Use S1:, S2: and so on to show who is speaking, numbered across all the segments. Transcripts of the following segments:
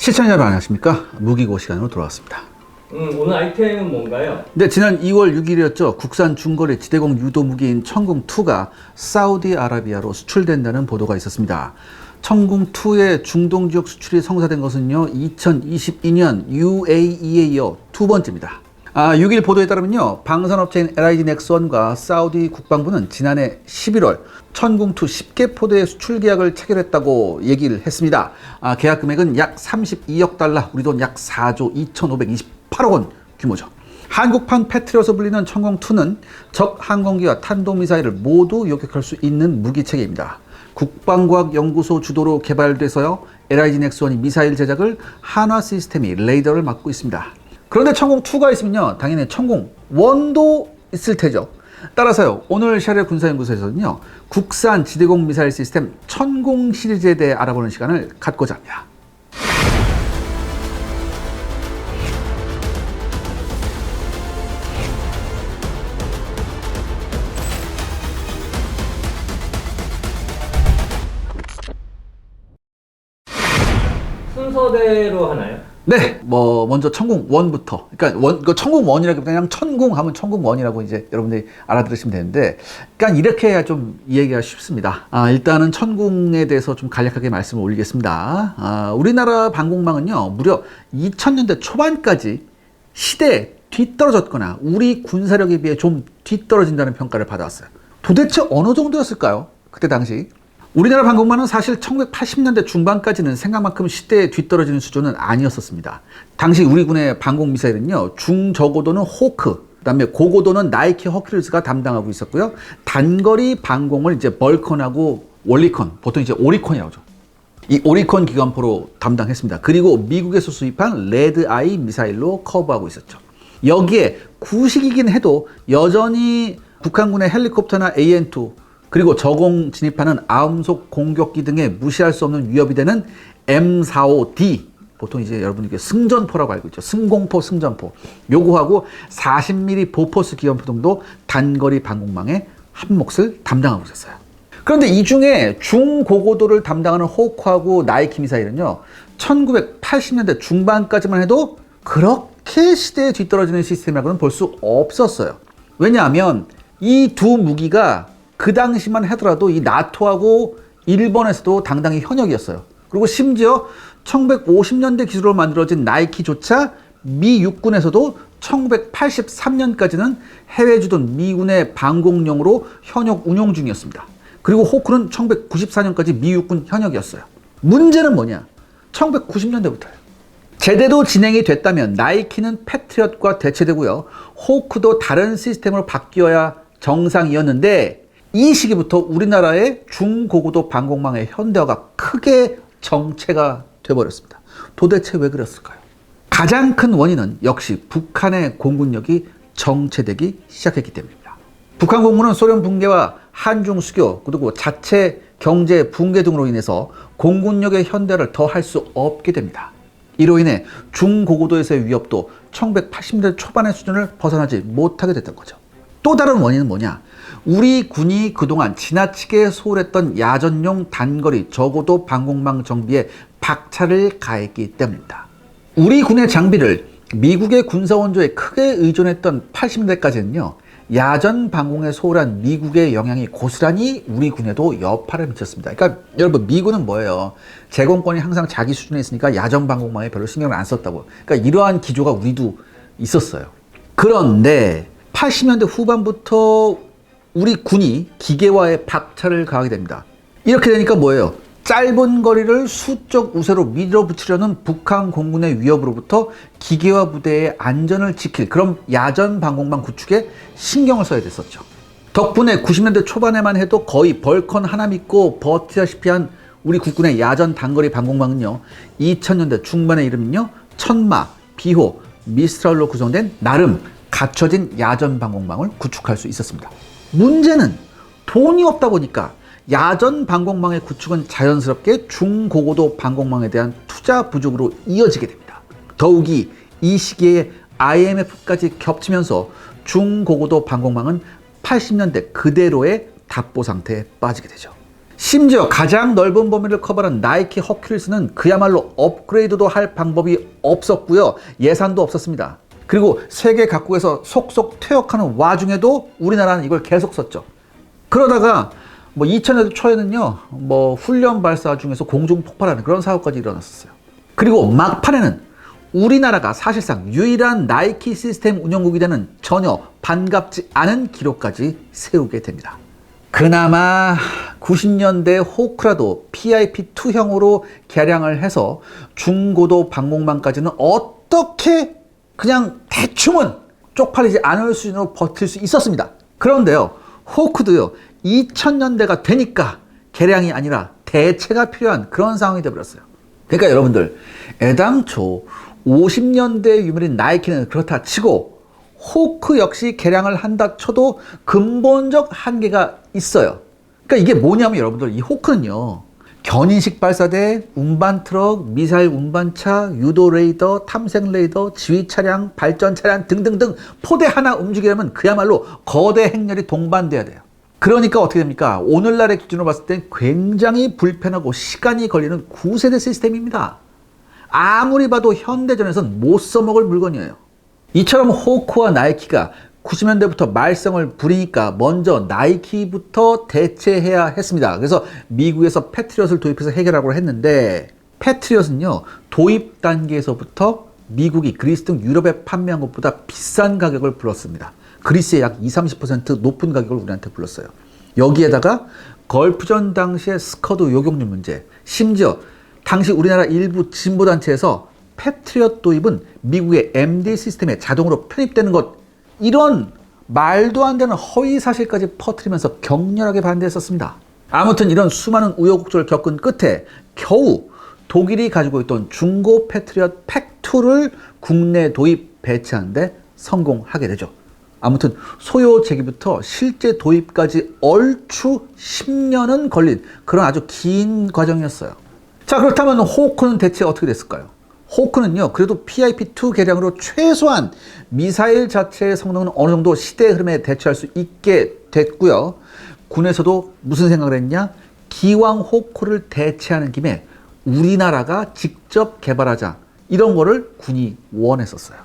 S1: 시청자 여러분 안녕하십니까 무기고 시간으로 돌아왔습니다.
S2: 음, 오늘 아이템은 뭔가요?
S1: 네, 지난 2월 6일이었죠. 국산 중거리 지대공 유도 무기인 청궁2가 사우디아라비아로 수출된다는 보도가 있었습니다. 청궁2의 중동 지역 수출이 성사된 것은요, 2022년 UAE에 이어 두 번째입니다. 아, 6일 보도에 따르면요, 방산업체인 LIG 넥스원과 사우디 국방부는 지난해 11월 천궁2 10개 포대의 수출 계약을 체결했다고 얘기를 했습니다. 아, 계약 금액은 약 32억 달러, 우리 돈 약 4조 2,528억 원 규모죠. 한국판 패트리어서 불리는 천궁2는 적 항공기와 탄도미사일을 모두 요격할 수 있는 무기체계입니다. 국방과학연구소 주도로 개발돼서요, LIG 넥스원이 미사일 제작을 한화 시스템이 레이더를 맡고 있습니다. 그런데 천궁2가 있으면요, 당연히 천궁1도 있을 테죠. 따라서요, 오늘 샤레 군사연구소에서는요, 국산 지대공 미사일 시스템 천궁 시리즈에 대해 알아보는 시간을 갖고자 합니다.
S2: 순서대로 하나요?
S1: 네, 뭐 먼저 천궁 1부터. 그러니까 원, 그 천궁 1이라기보다 그냥 천궁 하면 천궁 1이라고 이제 여러분들이 알아들으시면 되는데, 그러니까 이렇게 해야 좀 이해하기가 쉽습니다. 아, 일단은 천궁에 대해서 좀 간략하게 말씀을 올리겠습니다. 아, 우리나라 방공망은요, 무려 2000년대 초반까지 시대에 뒤떨어졌거나 우리 군사력에 비해 좀 뒤떨어진다는 평가를 받아왔어요. 도대체 어느 정도였을까요? 그때 당시. 우리나라 방공망은 사실 1980년대 중반까지는 생각만큼 시대에 뒤떨어지는 수준은 아니었었습니다. 당시 우리 군의 방공 미사일은요, 중저고도는 호크, 그다음에 고고도는 나이키 허큘리스가 담당하고 있었고요. 단거리 방공을 이제 벌컨하고 월리컨, 보통 이제 오리콘이라고 하죠. 이 오리콘 기관포로 담당했습니다. 그리고 미국에서 수입한 레드 아이 미사일로 커버하고 있었죠. 여기에 구식이긴 해도 여전히 북한군의 헬리콥터나 AN2 그리고 저공 진입하는 아음속 공격기 등에 무시할 수 없는 위협이 되는 M45D 보통 이제 여러분이 승전포라고 알고 있죠. 승공포, 승전포. 요거하고 40mm 보포스 기관포 등도 단거리 방공망의 한 몫을 담당하고 있었어요. 그런데 이 중에 중고고도를 담당하는 호크하고 나이키 미사일은요, 1980년대 중반까지만 해도 그렇게 시대에 뒤떨어지는 시스템이라고는 볼 수 없었어요. 왜냐하면 이 두 무기가 그 당시만 하더라도 이 나토하고 일본에서도 당당히 현역이었어요. 그리고 심지어 1950년대 기술로 만들어진 나이키조차 미 육군에서도 1983년까지는 해외 주둔 미군의 방공용으로 현역 운용 중이었습니다. 그리고 호크는 1994년까지 미 육군 현역이었어요. 문제는 뭐냐? 1990년대부터예요. 제대로 진행이 됐다면 나이키는 패트리엇과 대체되고요. 호크도 다른 시스템으로 바뀌어야 정상이었는데 이 시기부터 우리나라의 중고고도 방공망의 현대화가 크게 정체가 돼버렸습니다. 도대체 왜 그랬을까요? 가장 큰 원인은 역시 북한의 공군력이 정체되기 시작했기 때문입니다. 북한 공군은 소련 붕괴와 한중 수교 그리고 자체 경제 붕괴 등으로 인해서 공군력의 현대를 더 할 수 없게 됩니다. 이로 인해 중고고도에서의 위협도 1980년대 초반의 수준을 벗어나지 못하게 됐던 거죠. 또 다른 원인은 뭐냐? 우리 군이 그동안 지나치게 소홀했던 야전용 단거리 저고도 방공망 정비에 박차를 가했기 때문입니다. 우리 군의 장비를 미국의 군사 원조에 크게 의존했던 80년대까지는요, 야전 방공에 소홀한 미국의 영향이 고스란히 우리 군에도 여파를 미쳤습니다. 그러니까 여러분, 미군은 뭐예요? 제공권이 항상 자기 수준에 있으니까 야전 방공망에 별로 신경을 안 썼다고. 그러니까 이러한 기조가 우리도 있었어요. 그런데 80년대 후반부터 우리 군이 기계화에 박차를 가하게 됩니다. 이렇게 되니까 뭐예요? 짧은 거리를 수적 우세로 밀어붙이려는 북한 공군의 위협으로부터 기계화 부대의 안전을 지킬 그런 야전 방공망 구축에 신경을 써야 됐었죠. 덕분에 90년대 초반에만 해도 거의 벌컨 하나 믿고 버티다시피 한 우리 국군의 야전 단거리 방공망은요, 2000년대 중반에 이르면요, 천마, 비호, 미스트랄로 구성된 나름 갖춰진 야전 방공망을 구축할 수 있었습니다. 문제는 돈이 없다 보니까 야전 방공망의 구축은 자연스럽게 중고고도 방공망에 대한 투자 부족으로 이어지게 됩니다. 더욱이 이 시기에 IMF까지 겹치면서 중고고도 방공망은 80년대 그대로의 답보 상태에 빠지게 되죠. 심지어 가장 넓은 범위를 커버하는 나이키 허큘리스는 그야말로 업그레이드도 할 방법이 없었고요. 예산도 없었습니다. 그리고 세계 각국에서 속속 퇴역하는 와중에도 우리나라는 이걸 계속 썼죠. 그러다가 뭐 2000년대 초에는요, 뭐 훈련 발사 중에서 공중 폭발하는 그런 사고까지 일어났었어요. 그리고 막판에는 우리나라가 사실상 유일한 나이키 시스템 운영국이 되는 전혀 반갑지 않은 기록까지 세우게 됩니다. 그나마 90년대 호크라도 PIP2형으로 개량을 해서 중고도 방목만까지는 어떻게 그냥 대충은 쪽팔리지 않을 수 있는 버틸 수 있었습니다. 그런데요, 호크도요, 2000년대가 되니까 개량이 아니라 대체가 필요한 그런 상황이 되어버렸어요. 그러니까 여러분들, 애당초 50년대 유물인 나이키는 그렇다 치고 호크 역시 개량을 한다 쳐도 근본적 한계가 있어요. 그러니까 이게 뭐냐면 여러분들 이 호크는요. 견인식 발사대, 운반 트럭, 미사일 운반차, 유도 레이더, 탐색 레이더, 지휘 차량, 발전 차량 등등등 포대 하나 움직이려면 그야말로 거대 행렬이 동반돼야 돼요. 그러니까 어떻게 됩니까? 오늘날의 기준으로 봤을 땐 굉장히 불편하고 시간이 걸리는 9세대 시스템입니다. 아무리 봐도 현대전에선 못 써먹을 물건이에요. 이처럼 호크와 나이키가 90년대부터 말썽을 부리니까 먼저 나이키부터 대체해야 했습니다. 그래서 미국에서 패트리엇을 도입해서 해결하고 했는데 패트리엇은요 도입 단계에서부터 미국이 그리스 등 유럽에 판매한 것보다 비싼 가격을 불렀습니다. 그리스의 약 20, 30% 높은 가격을 우리한테 불렀어요. 여기에다가 걸프전 당시의 스커드 요격률 문제, 심지어 당시 우리나라 일부 진보단체에서 패트리엇 도입은 미국의 MD 시스템에 자동으로 편입되는 것 이런 말도 안 되는 허위 사실까지 퍼뜨리면서 격렬하게 반대했었습니다. 아무튼 이런 수많은 우여곡절을 겪은 끝에 겨우 독일이 가지고 있던 중고 패트리엇 팩2를 국내 도입 배치하는데 성공하게 되죠. 아무튼 소요 제기부터 실제 도입까지 얼추 10년은 걸린 그런 아주 긴 과정이었어요. 자 그렇다면 호크는 대체 어떻게 됐을까요? 호크는요 그래도 PIP2 개량으로 최소한 미사일 자체의 성능은 어느 정도 시대의 흐름에 대처할 수 있게 됐고요. 군에서도 무슨 생각을 했냐? 기왕 호크를 대체하는 김에 우리나라가 직접 개발하자 이런 거를 군이 원했었어요.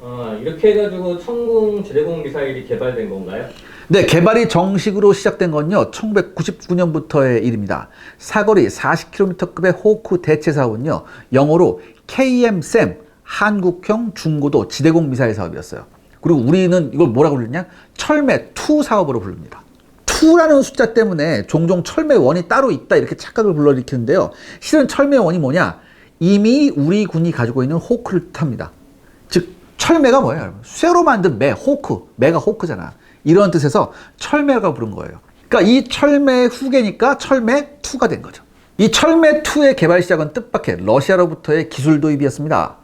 S2: 아, 이렇게 해가지고 천궁 지대공 미사일이 개발된 건가요?
S1: 네, 개발이 정식으로 시작된 건요, 1999년부터의 일입니다. 사거리 40km급의 호크 대체 사업은요, 영어로 KMSAM, 한국형 중고도 지대공 미사일 사업이었어요. 그리고 우리는 이걸 뭐라고 부르냐? 철매 2 사업으로 부릅니다. 2라는 숫자 때문에 종종 철매원이 따로 있다 이렇게 착각을 불러일으키는데요. 실은 철매원이 뭐냐? 이미 우리 군이 가지고 있는 호크를 뜻합니다. 즉 철매가 뭐예요? 쇠로 만든 매, 호크, 매가 호크잖아. 이런 뜻에서 철매가 부른 거예요. 그러니까 이 철매 후계니까 철매 2가 된 거죠. 이 철매 2의 개발 시작은 뜻밖의 러시아로부터의 기술 도입이었습니다.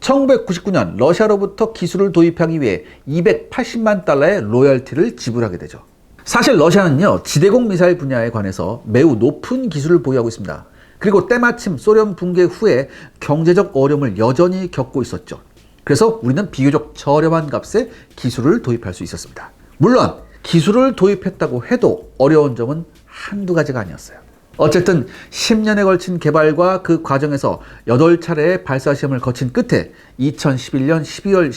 S1: 1999년 러시아로부터 기술을 도입하기 위해 280만 달러의 로열티를 지불하게 되죠. 사실 러시아는요, 지대공 미사일 분야에 관해서 매우 높은 기술을 보유하고 있습니다. 그리고 때마침 소련 붕괴 후에 경제적 어려움을 여전히 겪고 있었죠. 그래서 우리는 비교적 저렴한 값에 기술을 도입할 수 있었습니다. 물론 기술을 도입했다고 해도 어려운 점은 한두 가지가 아니었어요. 어쨌든 10년에 걸친 개발과 그 과정에서 8차례의 발사 시험을 거친 끝에 2011년 12월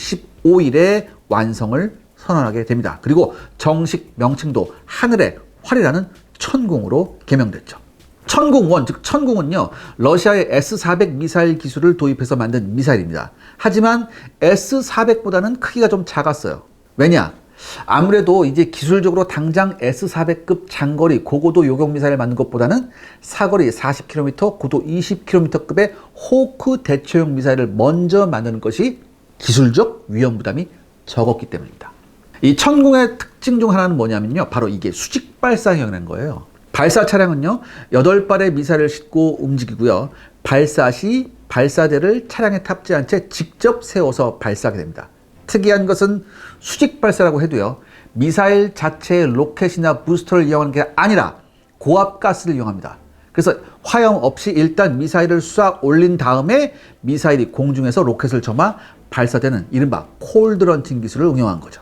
S1: 15일에 완성을 선언하게 됩니다. 그리고 정식 명칭도 하늘의 활이라는 천궁으로 개명됐죠. 천궁원, 즉 천궁은요, 러시아의 S-400 미사일 기술을 도입해서 만든 미사일입니다. 하지만 S-400보다는 크기가 좀 작았어요. 왜냐? 아무래도 이제 기술적으로 당장 S-400급 장거리 고고도 요격 미사일을 만든 것보다는 사거리 40km, 고도 20km급의 호크 대처용 미사일을 먼저 만드는 것이 기술적 위험 부담이 적었기 때문입니다. 이 천궁의 특징 중 하나는 뭐냐면요. 바로 이게 수직 발사형이라는 거예요. 발사 차량은요, 8발의 미사일을 싣고 움직이고요. 발사 시 발사대를 차량에 탑재한 채 직접 세워서 발사하게 됩니다. 특이한 것은 수직 발사라고 해도요, 미사일 자체의 로켓이나 부스터를 이용하는 게 아니라 고압 가스를 이용합니다. 그래서 화염 없이 일단 미사일을 쏴 올린 다음에 미사일이 공중에서 로켓을 점화 발사되는 이른바 콜드런팅 기술을 응용한 거죠.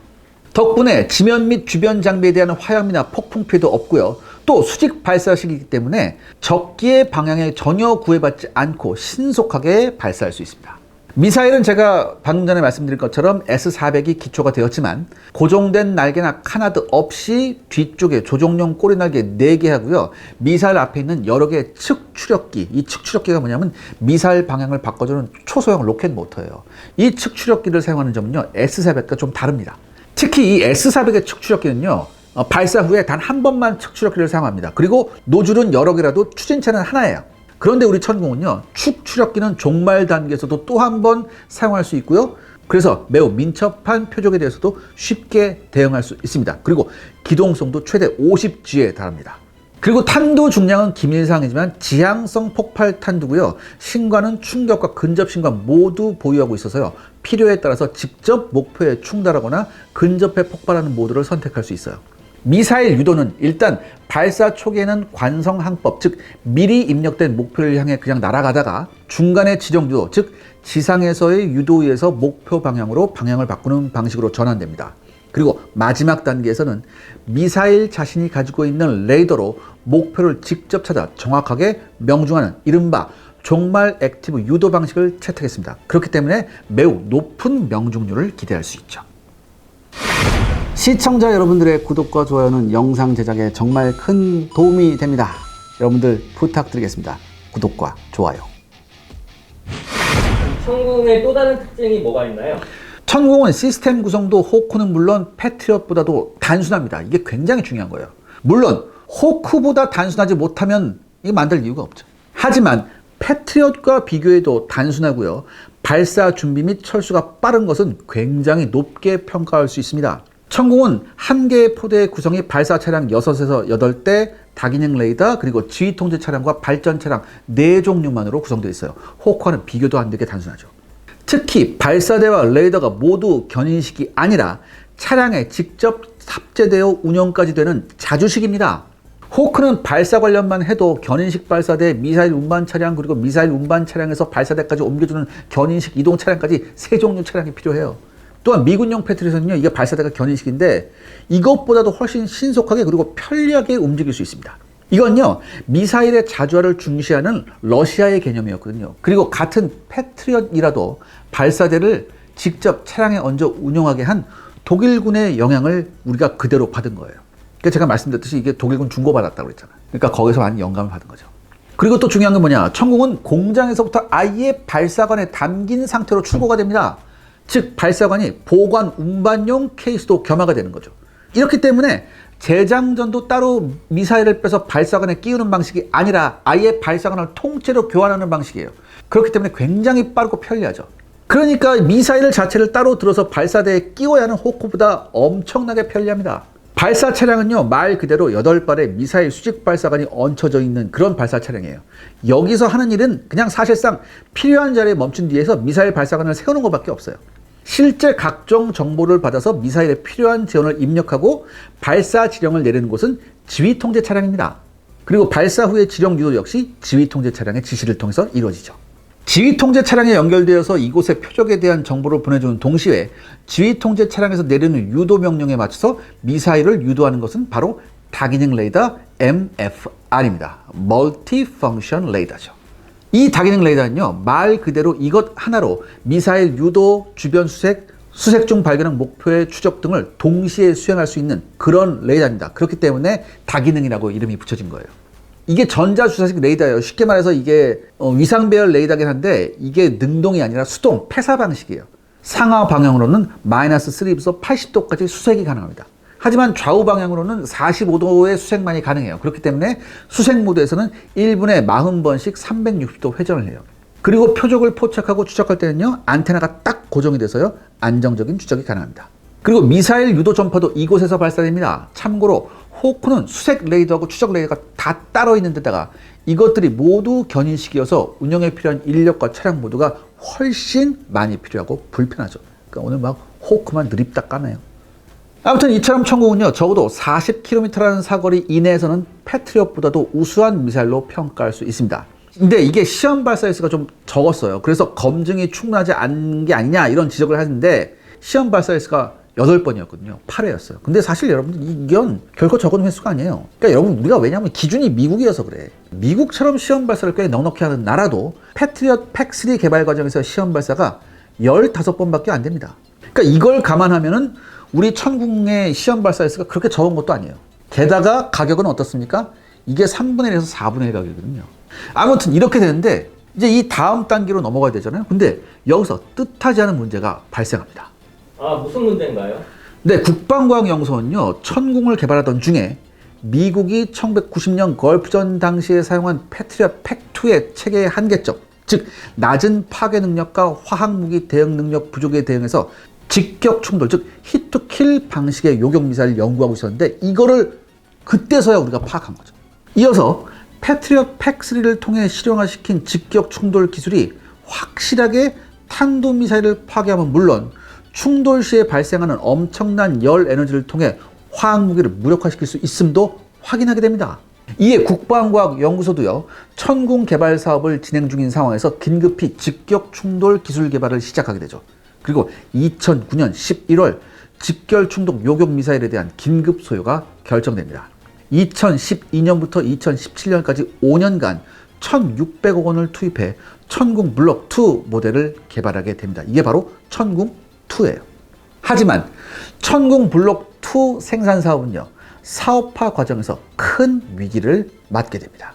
S1: 덕분에 지면 및 주변 장비에 대한 화염이나 폭풍 피해도 없고요. 또 수직 발사식이기 때문에 적기의 방향에 전혀 구애받지 않고 신속하게 발사할 수 있습니다. 미사일은 제가 방금 전에 말씀드린 것처럼 S-400이 기초가 되었지만 고정된 날개나 카나드 없이 뒤쪽에 조종용 꼬리 날개 4개 하고요. 미사일 앞에 있는 여러 개의 측 추력기. 이 측 추력기가 뭐냐면 미사일 방향을 바꿔주는 초소형 로켓 모터예요. 이 측 추력기를 사용하는 점은요. S-400과 좀 다릅니다. 특히 이 S-400의 측 추력기는요. 어, 발사 후에 단 한 번만 측 추력기를 사용합니다. 그리고 노즐은 여러 개라도 추진체는 하나예요. 그런데 우리 천공은요, 축 추력기는 종말 단계에서도 또 한 번 사용할 수 있고요. 그래서 매우 민첩한 표적에 대해서도 쉽게 대응할 수 있습니다. 그리고 기동성도 최대 50G에 달합니다. 그리고 탄두 중량은 기밀사항이지만 지향성 폭발 탄두고요. 신관은 충격과 근접 신관 모두 보유하고 있어서요. 필요에 따라서 직접 목표에 충돌하거나 근접해 폭발하는 모드를 선택할 수 있어요. 미사일 유도는 일단 발사 초기에는 관성 항법, 즉 미리 입력된 목표를 향해 그냥 날아가다가 중간에 지정 유도, 즉 지상에서의 유도에 의해서 목표 방향으로 방향을 바꾸는 방식으로 전환됩니다. 그리고 마지막 단계에서는 미사일 자신이 가지고 있는 레이더로 목표를 직접 찾아 정확하게 명중하는 이른바 종말 액티브 유도 방식을 채택했습니다. 그렇기 때문에 매우 높은 명중률을 기대할 수 있죠. 시청자 여러분들의 구독과 좋아요는 영상 제작에 정말 큰 도움이 됩니다. 여러분들 부탁드리겠습니다. 구독과 좋아요.
S2: 천궁의 또 다른 특징이 뭐가 있나요?
S1: 천공은 시스템 구성도 호크는 물론 패트리엇보다도 단순합니다. 이게 굉장히 중요한 거예요. 물론 호크보다 단순하지 못하면 이거 만들 이유가 없죠. 하지만 패트리엇과 비교해도 단순하고요. 발사 준비 및 철수가 빠른 것은 굉장히 높게 평가할 수 있습니다. 천공은 한 개의 포대의 구성이 발사 차량 6에서 8대, 다기능 레이더, 그리고 지휘 통제 차량과 발전 차량 4종류만으로 구성되어 있어요. 호크와는 비교도 안 되게 단순하죠. 특히 발사대와 레이더가 모두 견인식이 아니라 차량에 직접 탑재되어 운영까지 되는 자주식입니다. 호크는 발사 관련만 해도 견인식 발사대, 미사일 운반 차량, 그리고 미사일 운반 차량에서 발사대까지 옮겨주는 견인식 이동 차량까지 세 종류 차량이 필요해요. 또한 미군용 패트리에서는요, 이게 발사대가 견인식인데 이것보다도 훨씬 신속하게 그리고 편리하게 움직일 수 있습니다. 이건요, 미사일의 자주화를 중시하는 러시아의 개념이었거든요. 그리고 같은 패트리엇이라도 발사대를 직접 차량에 얹어 운용하게 한 독일군의 영향을 우리가 그대로 받은 거예요. 그러니까 제가 말씀드렸듯이 이게 독일군 중고받았다고 그랬잖아요. 그러니까 거기서 많이 영감을 받은 거죠. 그리고 또 중요한 건 뭐냐. 천공은 공장에서부터 아예 발사관에 담긴 상태로 출고가 됩니다. 즉, 발사관이 보관 운반용 케이스도 겸하가 되는 거죠. 이렇기 때문에 재장전도 따로 미사일을 빼서 발사관에 끼우는 방식이 아니라 아예 발사관을 통째로 교환하는 방식이에요. 그렇기 때문에 굉장히 빠르고 편리하죠. 그러니까 미사일 자체를 따로 들어서 발사대에 끼워야 하는 호크보다 엄청나게 편리합니다. 발사 차량은요, 말 그대로 8발의 미사일 수직 발사관이 얹혀져 있는 그런 발사 차량이에요. 여기서 하는 일은 그냥 사실상 필요한 자리에 멈춘 뒤에서 미사일 발사관을 세우는 것밖에 없어요. 실제 각종 정보를 받아서 미사일에 필요한 지원을 입력하고 발사 지령을 내리는 곳은 지휘 통제 차량입니다. 그리고 발사 후의 지령 유도 역시 지휘 통제 차량의 지시를 통해서 이루어지죠. 지휘 통제 차량에 연결되어서 이곳의 표적에 대한 정보를 보내주는 동시에 지휘 통제 차량에서 내리는 유도 명령에 맞춰서 미사일을 유도하는 것은 바로 다기능 레이더 MFR입니다. 멀티 펑션 레이더죠. 이 다기능 레이더는요, 말 그대로 이것 하나로 미사일 유도, 주변 수색, 수색 중 발견한 목표의 추적 등을 동시에 수행할 수 있는 그런 레이더입니다. 그렇기 때문에 다기능이라고 이름이 붙여진 거예요. 이게 전자주사식 레이더예요. 쉽게 말해서 이게 어, 위상 배열 레이더긴 한데 이게 능동이 아니라 수동, 폐사 방식이에요. 상하 방향으로는 마이너스 3에서 80도까지 수색이 가능합니다. 하지만 좌우 방향으로는 45도의 수색만이 가능해요. 그렇기 때문에 수색 모드에서는 1분에 40번씩 360도 회전을 해요. 그리고 표적을 포착하고 추적할 때는요, 안테나가 딱 고정이 돼서요, 안정적인 추적이 가능합니다. 그리고 미사일 유도 전파도 이곳에서 발사됩니다. 참고로 호크는 수색 레이더하고 추적 레이더가 다 따로 있는 데다가 이것들이 모두 견인식이어서 운영에 필요한 인력과 차량 모두가 훨씬 많이 필요하고 불편하죠. 그러니까 오늘 막 호크만 느립다 까네요. 아무튼 이처럼 천공은요 적어도 40km라는 사거리 이내에서는 패트리엇보다도 우수한 미사일로 평가할 수 있습니다. 근데 이게 시험 발사 횟수가 좀 적었어요. 그래서 검증이 충분하지 않은 게 아니냐 이런 지적을 하는데 시험 발사 횟수가 8번이었거든요. 8회였어요. 근데 사실 여러분 이건 결코 적은 횟수가 아니에요. 그러니까 여러분 우리가 왜냐하면 기준이 미국이어서 그래. 미국처럼 시험 발사를 꽤 넉넉히 하는 나라도 패트리엇 팩3 개발 과정에서 시험 발사가 15번밖에 안 됩니다. 그러니까 이걸 감안하면은 우리 천궁의 시험 발사 횟수가 그렇게 적은 것도 아니에요. 게다가 가격은 어떻습니까? 이게 3분의 1에서 4분의 1 가격이거든요. 아무튼 이렇게 되는데 이제 이 다음 단계로 넘어가야 되잖아요. 근데 여기서 뜻하지 않은 문제가 발생합니다.
S2: 아 무슨 문제인가요?
S1: 네, 국방과학연구소는요, 천궁을 개발하던 중에 미국이 1990년 걸프전 당시에 사용한 패트리엇 팩2의 체계의 한계점, 즉 낮은 파괴 능력과 화학 무기 대응 능력 부족에 대응해서 직격 충돌, 즉 히트킬 방식의 요격 미사일을 연구하고 있었는데 이거를 그때서야 우리가 파악한 거죠. 이어서 패트리엇 팩3를 통해 실용화시킨 직격 충돌 기술이 확실하게 탄도 미사일을 파괴하면 물론 충돌 시에 발생하는 엄청난 열 에너지를 통해 화학 무기를 무력화시킬 수 있음도 확인하게 됩니다. 이에 국방과학연구소도요, 천궁 개발 사업을 진행 중인 상황에서 긴급히 직격 충돌 기술 개발을 시작하게 되죠. 그리고 2009년 11월 직결 충돌 요격 미사일에 대한 긴급 소요가 결정됩니다. 2012년부터 2017년까지 5년간 1,600억 원을 투입해 천궁 블록 2 모델을 개발하게 됩니다. 이게 바로 천궁 2예요. 하지만 천궁 블록 2 생산 사업은요. 사업화 과정에서 큰 위기를 맞게 됩니다.